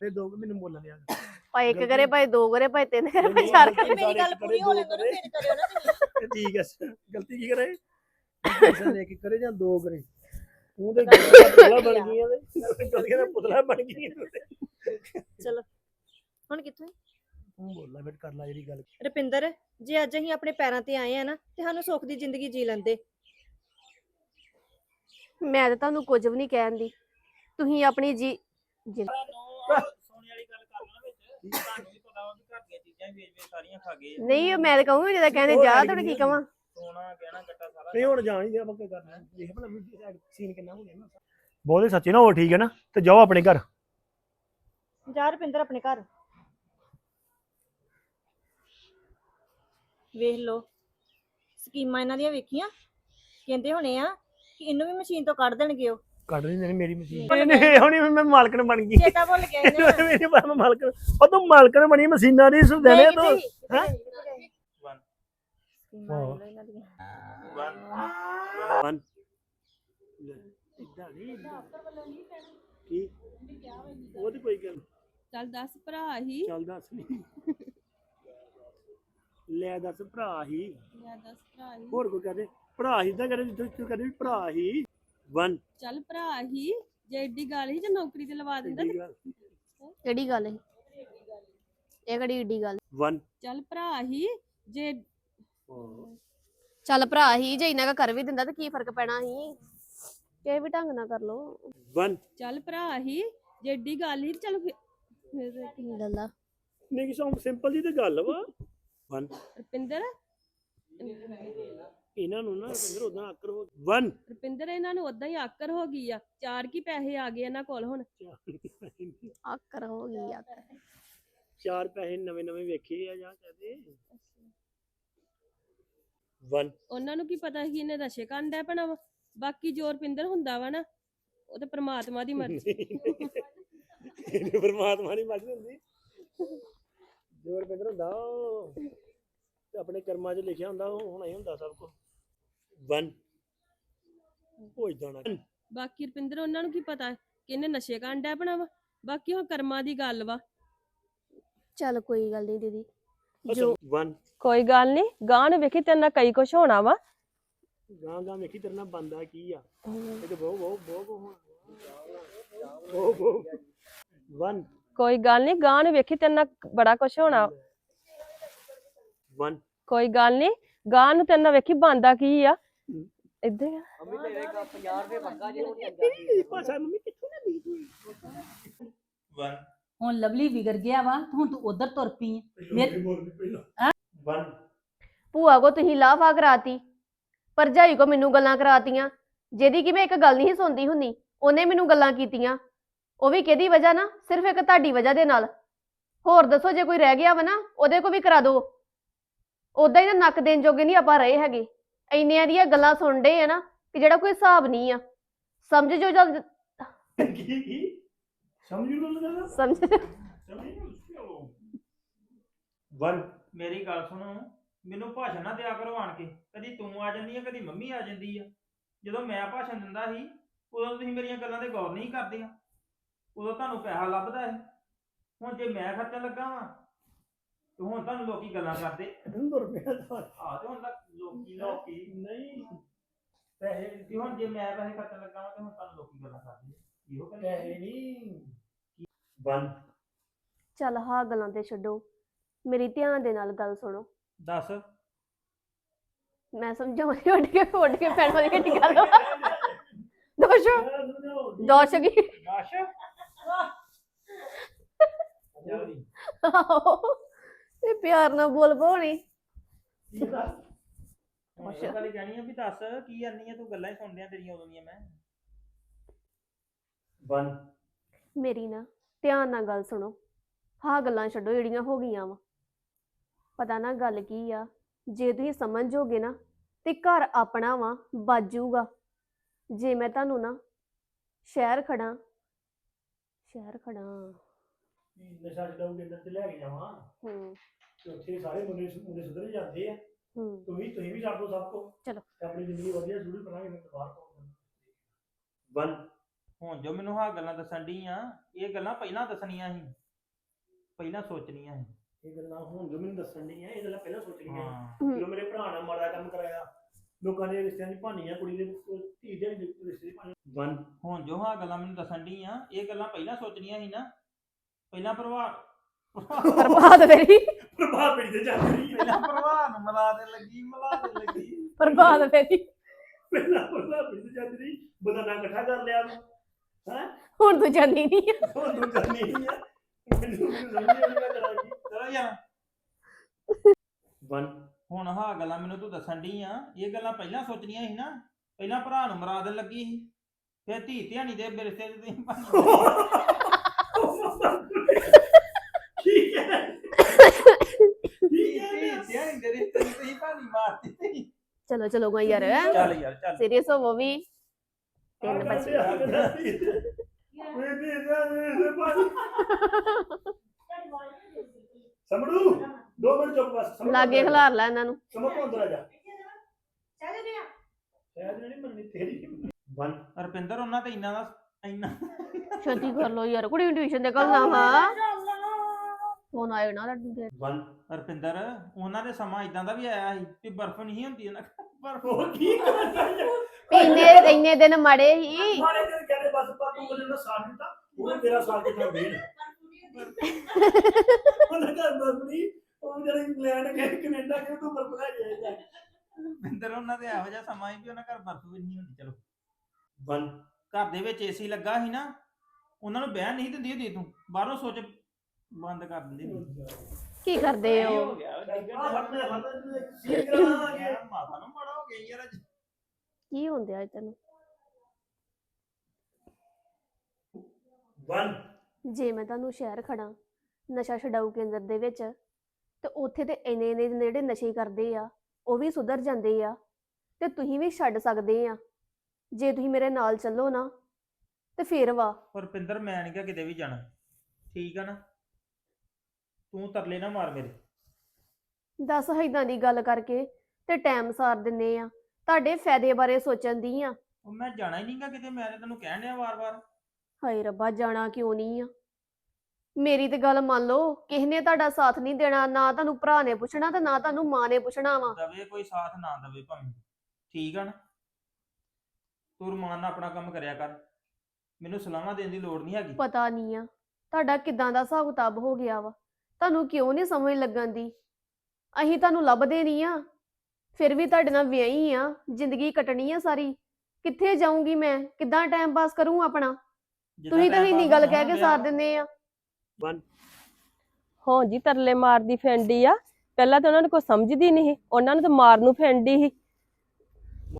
ਫਿਰ ਦੋ ਮੈਨੂੰ ਬੋਲਣ ਦਿਆ ਭਾਈ ਇੱਕ ਕਰੇ ਭਾਈ ਦੋ ਕਰੇ ਭਾਈ ਤਿੰਨ ਕਰੇ ਭਾਈ ਚਾਰ ਕਰੇ। ਮੇਰੀ ਗੱਲ ਪੂਰੀ ਹੋ ਲੈਂਦੋ ਨਾ ਫਿਰ ਕਰਿਓ ਨਾ ਤੁਸੀਂ। ਠੀਕ ਹੈ ਗਲਤੀ ਕੀ ਕਰੇ? ਪੈਸਾ ਲੈ ਕੇ ਕਰੇ ਜਾਂ ਦੋ ਕਰੇ? ਤੂੰ ਤੇ ਦਾ ਪੁਤਲਾ ਬਣ ਗਈਆਂ ਤੇ ਗਲਤੀਆਂ ਦਾ ਪੁਤਲਾ ਬਣ ਗਈਆਂ ਚਲੋ। ਹੁਣ ਕਿੱਥੋਂ? ਤੂੰ ਬੋਲਣਾ ਫਿਰ ਕਰ ਲੈ ਜਿਹੜੀ ਗੱਲ। ਰੁਪਿੰਦਰ ਜੇ ਅੱਜ ਅਸੀਂ ਆਪਣੇ ਪੈਰਾਂ ਤੇ ਆਏ ਆ ਨਾ ਤੇ ਸਾਨੂੰ ਸੁੱਖ ਦੀ ਜ਼ਿੰਦਗੀ ਜੀ ਲੈਂਦੇ। ਮੈਂ ਤਾਂ ਤੁਹਾਨੂੰ ਕੁਝ ਵੀ ਨਹੀਂ ਕਹਿੰਦੀ ਤੁਸੀਂ ਆਪਣੀ ਜੀ ਜੀ- ਸੋਨੇ ਵਾਲੀ ਗੱਲ ਕਰ ਲਾ ਵਿੱਚ। ਤੁਹਾਨੂੰ ਵੀ ਪਤਾ ਵਾ ਵੀ ਘਰ ਦੀਆਂ ਚੀਜ਼ਾਂ ਹੀ ਵੇਚ ਵੇਚ ਸਾਰੀਆਂ ਖਾ ਗਏ ਆ। ਨਹੀਂ ਮੈਂ ਤਾਂ ਕਹੂੰਗੀ ਜਦੋਂ ਕਹਿੰਦੇ ਜਾ ਤੁਹਾਡੇ ਕੀ ਕਵਾਂ? ਸੋਨਾ ਗਹਿਣਾ ਗੱਟਾ ਸਾਰਾ ਨਹੀਂ ਹੁਣ ਜਾਣ ਹੀ ਦੇ ਆਪਾਂ ਕੀ ਕਰਨਾ। ਦੇਖ ਭਲਾ ਸੀਨ ਕਿੰਨਾ ਹੋ ਗਿਆ ਨਾ। ਬਹੁਤੇ ਸੱਚੇ ਨਾ ਹੋ ਠੀਕ ਹੈ ਨਾ? ਤੇ ਜਾਓ ਆਪਣੇ ਘਰ। ਜਾ ਰੁਪਿੰਦਰ ਆਪਣੇ ਘਰ। ਵੇਖ ਲੋ ਸਕੀਮਾਂ ਇਹਨਾਂ ਦੀਆਂ ਵੇਖੀਆਂ। ਕਹਿੰਦੇ ਹੋਣੇ ਆ ਕਿ ਇਹਨੂੰ ਵੀ ਮਸ਼ੀਨ ਤੋਂ ਕੱਢ ਦੇਣਗੇ ਉਹ। ਕੱਢ ਨਹੀਂ ਦੇਣੀ ਮੇਰੀ ਮਸ਼ੀਨ। ਨਹੀਂ ਹੁਣੀ ਮੈਂ ਮਾਲਕਣ ਬਣ ਗਈ। ਚੇਤਾ ਭੁੱਲ ਗਿਆ ਇਹਨਾਂ ਦਾ। ਮੇਰੀ ਮੈਂ ਮਾਲਕਣ। ਉਹ ਤੂੰ ਮਾਲਕਣ ਬਣੀ ਮਸ਼ੀਨਾਂ ਦੀ ਸੁਦੇ ਨੇ ਨਹੀਂ, ਤੂੰ? ਹੈਂ? ਇਹਨਾਂ ਕੀ? ਉਹ ਤੇ ਕੋਈ ਗੱਲ ਨੀ। ਚੱਲ ਦੱਸ ਭਰਾ ਹੀ। ਚੱਲ ਦੱਸ ਨਹੀਂ ਲੈ ਦੱਸ ਭਰਾ ਹੀ। ਲੈ ਦੱਸ ਭਰਾ ਹੀ। ਹੋਰ ਕੋਈ ਕਹਦੇ ਭਰਾ ਹੀ ਤਾਂ ਕਰੇ ਜਿੱਥੇ ਤੂੰ ਕਹਦੇ ਭਰਾ ਹੀ। ਵਨ ਚੱਲ ਭਰਾ ਹੀ ਜੇ ਏਡੀ ਗੱਲ ਹੀ ਜੇ ਨੌਕਰੀ ਤੇ ਲਵਾ ਦਿੰਦਾ ਤੇ ਕਿਹੜੀ ਗੱਲ ਹੈ ਇਹ ਕਿਹੜੀ ਏਡੀ ਗੱਲ? ਵਨ ਚੱਲ ਭਰਾ ਹੀ ਜੇ ਚੱਲ ਭਰਾ ਹੀ ਜੇ ਇੰਨਾ ਕੁ ਕਰ ਵੀ ਦਿੰਦਾ ਤਾਂ ਕੀ ਫ਼ਰਕ ਪੈਣਾ ਸੀ? ਕਿ ਵੀ ਢੰਗ ਨਾਲ ਕਰ ਲੋ ਵਨ ਚੱਲ ਭਰਾ ਹੀ ਜੇ ਏਡੀ ਗੱਲ ਹੀ ਚੱਲ ਫਿਰ ਫਿਰ ਲੱਲਾ ਨਹੀਂ ਕਿ ਸਿੰਪਲ ਜੀ ਤੇ ਗੱਲ ਵਾ। ਵਨ ਰੁਪਿੰਦਰ? ਇਹਨਾਂ ਨੂੰ ਨਾ ਰਵਿੰਦਰ ਉਦਾਂ ਆਕਰ ਹੋ ਵਨ ਰੁਪਿੰਦਰ ਇਹਨਾਂ ਨੂੰ ਉਦਾਂ ਹੀ ਆਕਰ ਹੋ ਗਈ ਆ। ਚਾਰ ਕੀ ਪੈਸੇ ਆ ਗਏ ਇਹਨਾਂ ਕੋਲ ਹੁਣ? ਆਕਰ ਹੋ ਗਈ ਆਕਰ ਚਾਰ ਪੈਸੇ ਨਵੇਂ ਨਵੇਂ ਵੇਖੇ ਆ ਜਾਂ ਕਹਦੇ ਵਨ ਉਹਨਾਂ ਨੂੰ ਕੀ ਪਤਾ ਸੀ ਇਹਨੇ ਨਸ਼ੇ ਕਰਨ ਡੈ ਪੈਣਾ ਵਾ? ਬਾਕੀ ਜੋ ਰੁਪਿੰਦਰ ਹੁੰਦਾ ਵਾ ਨਾ ਉਹ ਤੇ ਪ੍ਰਮਾਤਮਾ ਦੀ ਮਰਜ਼ੀ। ਇਹਨੇ ਪਰਮਾਤਮਾ ਦੀ ਮਰਜ਼ੀ ਹੁੰਦੀ। ਜੋਰ ਬਿੰਦਰ ਹੁੰਦਾ ਉਹ ਆਪਣੇ ਕਰਮਾਂ 'ਚ ਲਿਖਿਆ ਹੁੰਦਾ ਉਹ ਹੋਣਾ ਹੀ ਹੁੰਦਾ ਸਭ ਕੁਝ ਵਨ ਹੋ ਜਾਣਾ ਬਾਕੀ ਰੁਪਿੰਦਰ ਉਹਨਾਂ ਨੂੰ ਕੀ ਪਤਾ? ਕਿ ਇਹਨੇ ਨਸ਼ੇ ਕਰਨ ਡੈ ਪੈਣਾ ਵਾ? ਬਾਕੀ ਉਹ ਕਰਮਾਂ ਦੀ ਗੱਲ ਵਾ। ਚੱਲ ਕੋਈ ਗੱਲ ਨਹੀਂ ਦੀਦੀ। ਜੋ ਵਨ ਕੋਈ ਗੱਲ ਨਹੀਂ। ਗਾਂ ਨੂੰ ਵੇਖੀ ਤੇਰੇ ਨਾਲ ਕਈ ਕੁਛ ਹੋਣਾ ਵਾ। ਗਾਂ ਗਾਂ ਵੇਖੀ ਤੇਰੇ ਨਾਲ ਬੰਦਾ ਕੀ ਆ। ਇਹ ਤੇ ਬਹੁ ਬਹੁ ਬਹੁ ਬਹੁ ਹੋਣਾ। ਬਹੁ ਬਹੁ ਵਨ ਕੋਈ ਗੱਲ ਨਹੀਂ। ਗਾਂ ਨੂੰ ਵੇਖੀ ਤੇਰੇ ਨਾਲ ਬੜਾ ਕੁਛ ਹੋਣਾ। ਵਨ ਕੋਈ ਗੱਲ ਨਹੀਂ। ਗਾਂ ਨੂੰ ਤੇਰੇ ਨਾਲ ਵੇਖੀ ਬੰਦਾ ਕੀ ਆ। ਇੱਦਾਂ ਹੀ ਆ। ਭਾਸ਼ਾ ਮੰਮੀ ਕਿੱਥੋਂ ਨਾ ਲਈ ਤੂੰ ਵਨ ਹੁਣ ਲਵਲੀ ਵਿਗੜ ਗਿਆ ਵਾ ਤੇ ਹੁਣ ਤੂੰ ਉਧਰ ਤੁਰ ਪਈ ਆਂ। ਮੇਰੇ ਵਨ ਭੂਆ ਕੋ ਤੁਸੀਂ ਲਾਫਾ ਕਰਾਤੀ ਭਰਜਾਈ ਕੋ ਮੈਨੂੰ ਗੱਲਾਂ ਕਰਾਤੀਆਂ ਜਿਹਦੀ ਕਿ ਮੈਂ ਇੱਕ ਗੱਲ ਨਹੀਂ ਸੁਣਦੀ ਹੁੰਦੀ ਉਹਨੇ ਮੈਨੂੰ ਗੱਲਾਂ ਕੀਤੀਆਂ। ਉਹ ਵੀ ਕਿਹਦੀ ਵਜ੍ਹਾ ਨਾ ਸਿਰਫ ਇੱਕ ਤੁਹਾਡੀ ਵਜ੍ਹਾ ਦੇ ਨਾਲ। ਹੋਰ ਦੱਸੋ ਜੇ ਕੋਈ ਰਹਿ ਗਿਆ ਵਾ ਨਾ ਉਹਦੇ ਕੋ ਵੀ ਕਰਾ ਦਿਓ ਉਦਾਂ ਹੀ ਨਾ ਨੱਕ ਦੇਣ ਜੋਗੇ ਨਹੀਂ ਆਪਾਂ ਰਹੇ ਹੈਗੇ। ਇੰਨੀਆਂ ਦੀਆਂ ਗੱਲਾਂ ਸੁਣਦੇ ਆ ਨਾ ਕਿ ਜਿਹੜਾ ਕੋਈ ਹਿਸਾਬ ਨਹੀਂ ਆ। ਸਮਝ ਜੋ ਜਦ ਕੀ? ਕੀ ਸਮਝ ਨੂੰ ਲੱਗਾ ਸਮਝ ਵਨ ਮੇਰੀ ਗੱਲ ਸੁਣੋ ਮੈਨੂੰ ਭਾਸ਼ਣ ਨਾ ਦਿਆ ਕਰੋ ਆਣ ਕੇ। ਕਦੀ ਤੂੰ ਆ ਜਾਂਦੀ ਆ ਕਦੀ ਮੰਮੀ ਆ ਜਾਂਦੀ ਆ। ਜਦੋਂ ਮੈਂ ਭਾਸ਼ਣ ਦਿੰਦਾ ਸੀ ਉਦੋਂ ਤੁਸੀਂ ਮੇਰੀਆਂ ਗੱਲਾਂ ਤੇ ਗੌਰ ਨਹੀਂ ਕਰਦੀਆਂ ਉਦੋਂ ਤੁਹਾਨੂੰ ਪੈਸਾ ਲੱਭਦਾ ਹੈ ਹੁਣ ਜੇ ਮੈਂ ਖਰਚਣ ਲੱਗਾ ਵਾਂ ਤੇ ਹੁਣ ਤੁਹਾਨੂੰ ਲੋਕੀ ਗੱਲਾਂ ਕਰਦੇ। 2 ਰੁਪਏ ਦਾ ਆ ਤੇ ਹੁਣ ਤਾਂ ਲੋਕੀ ਲੋਕੀ। ਨਹੀਂ। ਪੈਸੇ ਕਿ ਹੁਣ ਜੇ ਮੈਂ ਪੈਸੇ ਖਰਚਣ ਲੱਗਾ ਵਾਂ ਤੇ ਹੁਣ ਤੁਹਾਨੂੰ ਲੋਕੀ ਗੱਲਾਂ ਕਰਦੇ। ਇਹੋ ਗੱਲ ਪੈਸੇ ਨਹੀਂ। ਵਨ ਚੱਲ ਹਾਂ ਗੱਲਾਂ ਤੇ ਛੱਡੋ। ਮੇਰੀ ਧਿਆਨ ਦੇ ਨਾਲ ਗੱਲ ਸੁਣੋ। ਦੱਸ। ਮੈਂ ਸਮਝਾਉਂਦੀ ਉੱਡ ਕੇ ਉੱਡ ਕੇ ਪੈਣ ਵਾਲੀ ਘਟੀ ਗੱਲ ਦੋਸ਼। ਦੋਸ਼ ਕੀ? ਦੱਸ। ਆਹੋ, ਇਹ ਪਿਆਰ ਨਾਲ ਬੋਲ ਪਾਉਣੀ ਹੁਣ ਇਹ ਗੱਲ ਕਹਿਣੀ ਆ ਵੀ ਦੱਸ ਕੀ ਕਰਨੀ ਆ? ਤੂੰ ਗੱਲਾਂ ਹੀ ਸੁਣਦਿਆਂ ਤੇਰੀਆਂ ਉਦੋਂ ਦੀਆਂ ਮੈਂ। ਵਨ ਮੇਰੀ ਨਾ ਧਿਆਨ ਨਾਲ ਗੱਲ ਸੁਣੋ। ਹਾਂ ਗੱਲਾਂ ਛੱਡੋ ਜਿਹੜੀਆਂ ਹੋ ਗਈਆਂ ਵਾ। ਪਤਾ ਨਾ ਗੱਲ ਕੀ ਆ? ਜੇ ਤੁਸੀਂ ਸਮਝੋਗੇ ਨਾ ਤੇ ਘਰ ਆਪਣਾ ਵਾ ਬਾਜੂਗਾ। ਜੇ ਮੈਂ ਤੁਹਾਨੂੰ ਨਾ ਸ਼ਹਿਰ ਖੜਾ ਸ਼ਹਿਰ ਖੜਾ। ਨਸ਼ਾ ਛਡਾਉ ਕੇਂਦਰ ਤੇ ਲੈ ਕੇ ਜਾਵਾਂ ਹੂੰ। ਤੇ ਉੱਥੇ ਸਾਰੇ ਮੁੰਡੇ ਮੁੰਡੇ ਸੁਧਰ ਹੀ ਜਾਂਦੇ ਆ। ਹੂੰ। ਤੁਸੀਂ ਤੁਸੀਂ ਵੀ ਛੱਡ ਦੋ ਸਭ ਕੋ ਚਲੋ। ਤੇ ਆਪਣੀ ਜ਼ਿੰਦਗੀ ਵਧੀਆ ਸ਼ੁਰੂ ਕਰਾਂਗੇ ਫਿਰ ਬਾਹਰ ਤੋਂ ਵਨ। ਹੁਣ ਜੋ ਮੈਨੂੰ ਆਹ ਗੱਲਾਂ ਦੱਸਣ ਦੀ ਆ ਇਹ ਗੱਲਾਂ ਪਹਿਲਾਂ ਦੱਸਣੀਆਂ ਸੀ। ਪਹਿਲਾਂ ਸੋਚਣੀਆਂ ਸੀ। ਇਹ ਗੱਲਾਂ ਹੁਣ ਜੋ ਮੈਨੂੰ ਦੱਸਣ ਦੀ ਇਹ ਗੱਲਾਂ ਪਹਿਲਾਂ ਸੋਚਣੀਆਂ ਹਾਂ। ਜਦੋਂ ਮੇਰੇ ਭਰਾ ਨੇ ਮਾੜਾ ਕੰਮ ਕਰਾਇਆ ਲੋਕਾਂ ਦੇ ਰਿਸ਼ਤਿਆਂ ਦੀ ਭਾਨੀਆਂ ਕੁੜੀ ਦੇ ਧੀ ਦੇ ਰਿਸ਼ਤੇ ਦੀ ਭਾਨੀ। ਵਨ। ਹੁਣ ਜੋ ਆਹ ਗੱਲਾਂ ਮੈਨੂੰ ਦੱਸਣ ਦੀ ਆ ਇਹ ਗੱਲਾਂ ਪਹਿਲਾਂ ਸੋਚਣੀਆਂ ਸੀ ਨਾ। ਪਹਿਲਾਂ ਪਰਿਵਾਰ ਬਰਬਾਦ ਮੇਰੀ ਪ੍ਰਭਾਵ ਪੜੀ ਤੇ ਚੱਲ ਰਹੀ। ਹੈ ਪਹਿਲਾਂ ਨੂੰ ਮਿਲਾ ਦੇ ਲੱਗੀ ਮਿਲਾ ਦੇ ਲੱਗੀ। ਬਰਬਾਦ ਮੇਰੀ ਪਹਿਲਾਂ ਪ੍ਰਭਾਵ ਪੜੀ ਤੇ ਚੱਲ ਰਹੀ। ਬੰਦਾ ਨਾ ਇਕੱਠਾ ਕਰ ਲਿਆ ਹੈ? ਹੁਣ ਤੂੰ ਜਾਣੀ ਨਹੀਂ ਹੁਣ ਤੂੰ ਹੀ ਮੈਨੂੰ ਸਮਝ ਨਹੀਂ ਚਲੋ ਵਨ। ਹੁਣ ਆਹ ਗੱਲਾਂ ਮੈਨੂੰ ਤੂੰ ਦੱਸਣ ਦੀ ਆ। ਇਹ ਗੱਲਾਂ ਪਹਿਲਾਂ ਸੋਚਣੀਆਂ ਸੀ ਨਾ। ਪਹਿਲਾਂ ਭਰਾ ਨੂੰ ਮਰਾ ਦੇਣ ਲੱਗੀ ਸੀ। ਫਿਰ ਧੀ ਧਿਆਣੀ ਦੇ ਬਿਰਸੇ ਤੇ ਤੁਸੀਂ ਭਾਈ ਠੀਕ ਹੈ ਧੀ ਧੀ ਧਿਆਣੀ ਦੇ ਰਿਸ਼ਤੇ ਮਾਰਤੀ। ਚਲੋ ਚਲੋ ਕੋਈ ਯਾਰ। ਚੱਲ ਯਾਰ ਚੱਲ ਸੀਰੀਅਸ ਹੋਵੋ ਵੀ। ਤਿੰਨ ਬੱਚੇ। ਸਮੜੂ ਦੋ ਮਿੰਟ ਚੁੱਪ ਬਸ ਸਮਝ ਲਾਗੇ ਖਿਲਾਰ ਲੈ ਇਹਨਾਂ ਨੂੰ। ਸਮਝ ਤੋਂ ਅੰਦਰ ਆ ਜਾ। ਚੱਲ ਗਿਆ ਸ਼ਾਇਦ ਨਹੀਂ ਮੰਨਣੀ ਤੇਰੀ ਵਨ ਰਪਿੰਦਰ ਉਹਨਾਂ ਤੇ ਇੰਨਾ ਦਾ ਇੰਨਾ ਛੇਤੀ ਕਰ ਲੋ ਯਾਰ। ਕੁੜੀ ਟਿਊਸ਼ਨ ਦੇ ਕੱਲ ਨਾ ਵਾ ਫੋਨ ਆਇਆ ਨਾ ਲੱਡੂ ਦੇ ਵਨ ਰਪਿੰਦਰ ਉਹਨਾਂ ਦੇ ਸਮਾਂ ਇਦਾਂ ਦਾ ਵੀ ਆਇਆ ਸੀ ਕਿ ਬਰਫ਼ ਨਹੀਂ ਹੁੰਦੀ ਉਹਨਾਂ ਕੋਲ, ਬਰਫ਼ ਉਹ ਕੀ ਕਰਦਾ ਹੈ ਇੰਨੇ ਇੰਨੇ ਦਿਨ ਮੜੇ ਹੀ ਮਾਰੇ ਦਿਨ ਕਹਿੰਦੇ ਬਸ ਪਾ ਤੂੰ ਉਹਨੇ ਸਾਥ ਦਿੱਤਾ ਉਹ ਮੇਰਾ ਸਾਥ ਕਿੱਥਾ ਦੇਣ ਉਹਨੇ ਘਰ ਬਰਬਰੀ ਉਹ ਜਿਹੜਾ ਇੰਗਲੈਂਡ ਗਏ ਕੈਨੇਡਾ ਗਏ ਤੂੰ ਬਰਬਰਾ ਜਾਏਗਾ ਰਪਿੰਦਰ ਉਹਨਾਂ ਦੇ ਇਹੋ ਜਿਹਾ ਸਮਾਂ ਸੀ ਵੀ ਉਹਨਾਂ ਘਰ ਬਰਫ਼ ਵੀ ਨਹੀਂ ਹੁੰਦੀ ਚਲੋ। ਵਨ ਘਰ ਦੇ ਵਿੱਚ ਏਸੀ ਲੱਗਾ ਸੀ ਨਾ ਉਹਨਾਂ ਨੂੰ ਬਹਿਣ ਨਹੀਂ ਦਿੰਦੀ ਹੁੰਦੀ ਤੂੰ। ਬਾਹਰੋਂ ਸੋਚ ਬੰਦ ਕਰ ਦਿੰਦੀ ਕੀ ਕਰਦੇ ਹੋ? ਹੋ ਗਿਆ ਆ ਫੜਨੇ ਫੜਨੇ ਸੀ ਕਰਾ ਆ ਗਿਆ। ਮਾਤਾ ਨੂੰ ਮਾੜਾ ਹੋ ਗਿਆ ਯਾਰ ਅੱਜ। ਕੀ ਹੁੰਦੇ ਆ ਤੈਨੂੰ? ਵਨ। ਜੇ ਮੈਂ ਤੁਹਾਨੂੰ ਸ਼ਹਿਰ ਖੜਾ ਨਸ਼ਾ ਛਡਾਊ ਕੇਂਦਰ ਦੇ ਵਿੱਚ ਤੇ ਉੱਥੇ ਤੇ ਇੰਨੇ ਇੰਨੇ ਜਿਹੜੇ ਨਸ਼ੇ ਕਰਦੇ ਆ ਉਹ ਵੀ ਸੁਧਰ ਜਾਂਦੇ ਆ ਤੇ ਤੁਸੀਂ ਵੀ ਛੱਡ ਸਕਦੇ ਆ। ਜੇ ਤੁਸੀਂ ਮੇਰੇ ਨਾਲ ਚੱਲੋ ਨਾ ਤੇ ਫੇਰ ਵਾ ਪਰ ਰੁਪਿੰਦਰ ਮੈਂ ਨਹੀਂ ਕਿਹਾ ਕਿਤੇ ਵੀ ਜਾਣਾ। ਠੀਕ ਆ ਨਾ? ਤੂੰ ਤਰਲੇ ਨਾ ਮਾਰ ਮੇਰੇ। ਦੱਸ ਇਦਾਂ ਦੀ ਗੱਲ ਕਰਕੇ ਤੇ ਟਾਈਮ ਸਾਰ ਦਿੰਨੇ ਆ। ਤੁਹਾਡੇ ਫਾਇਦੇ ਬਾਰੇ ਸੋਚਣ ਦੀ ਆ। ਉਹ ਮੈਂ ਜਾਣਾ ਹੀ ਨਹੀਂਗਾ ਕਿਤੇ ਮੈਂ ਤਾਂ ਤੈਨੂੰ ਕਹਿਣ ਡਿਆ ਵਾਰ-ਵਾਰ। ਹਾਏ ਰੱਬਾ ਜਾਣਾ ਕਿਉਂ ਨਹੀਂ ਆ? ਮੇਰੀ ਤੇ ਗੱਲ ਮੰਨ ਲਓ ਕਿਸੇ ਨੇ ਤੁਹਾਡਾ ਸਾਥ ਨਹੀਂ ਦੇਣਾ ਨਾ ਤੁਹਾਨੂੰ ਭਰਾ ਨੇ ਪੁੱਛਣਾ ਤੇ ਨਾ ਤੁਹਾਨੂੰ ਮਾਂ ਨੇ ਪੁੱਛਣਾ ਵਾ। ਦਵੇ ਕੋਈ ਸਾਥ ਨਾ ਦਵੇ ਭਾਵੇਂ। ਠੀਕ ਆ ਨਾ? ਤੂੰ ਰਮਾਨ ਨਾਲ ਆਪਣਾ ਕੰਮ ਕਰਿਆ ਕਰ। ਮੈਨੂੰ ਸਲਾਹਾਂ ਦੇਣ ਦੀ ਲੋੜ ਨਹੀਂ ਹੈਗੀ। ਪਤਾ ਨਹੀਂ ਆ ਤੁਹਾਡਾ ਕਿਦਾਂ ਦਾ ਹਿਸਾਬ ਕਿਤਾਬ ਹੋ ਗਿਆ ਵਾ। ਤੁਹਾਨੂੰ ਕਿਉਂ ਨਹੀਂ ਸਮਝ ਲੱਗਣ ਦੀ? ਅਸੀਂ ਤੁਹਾਨੂੰ ਲੱਭਦੇ ਨਹੀਂ ਆ। ਫਿਰ ਵੀ ਤੁਹਾਡੇ ਨਾਲ ਵਿਆਹੀ ਆ ਜ਼ਿੰਦਗੀ ਕੱਟਣੀ ਆ ਸਾਰੀ। ਕਿੱਥੇ ਜਾਊਂਗੀ ਮੈਂ? ਕਿੱਦਾਂ ਟਾਈਮ ਪਾਸ ਕਰੂੰ ਆਪਣਾ? ਤੁਸੀਂ ਤਾਂ ਇੰਨੀ ਗੱਲ ਕਹਿ ਕੇ ਸਾਰ ਦਿੰਦੇ ਆ। ਹਾਂ ਜੀ ਤਰਲੇ ਮਾਰਦੀ ਫੈਂਡੀ ਆ। ਪਹਿਲਾਂ ਤਾਂ ਉਹਨਾਂ ਨੂੰ ਕੋਈ ਸਮਝਦੀ ਨਹੀਂ ਸੀ, ਉਹਨਾਂ ਨੂੰ ਤਾਂ ਮਾਰ ਨੂੰ ਫੈਂਡੀ ਸੀ।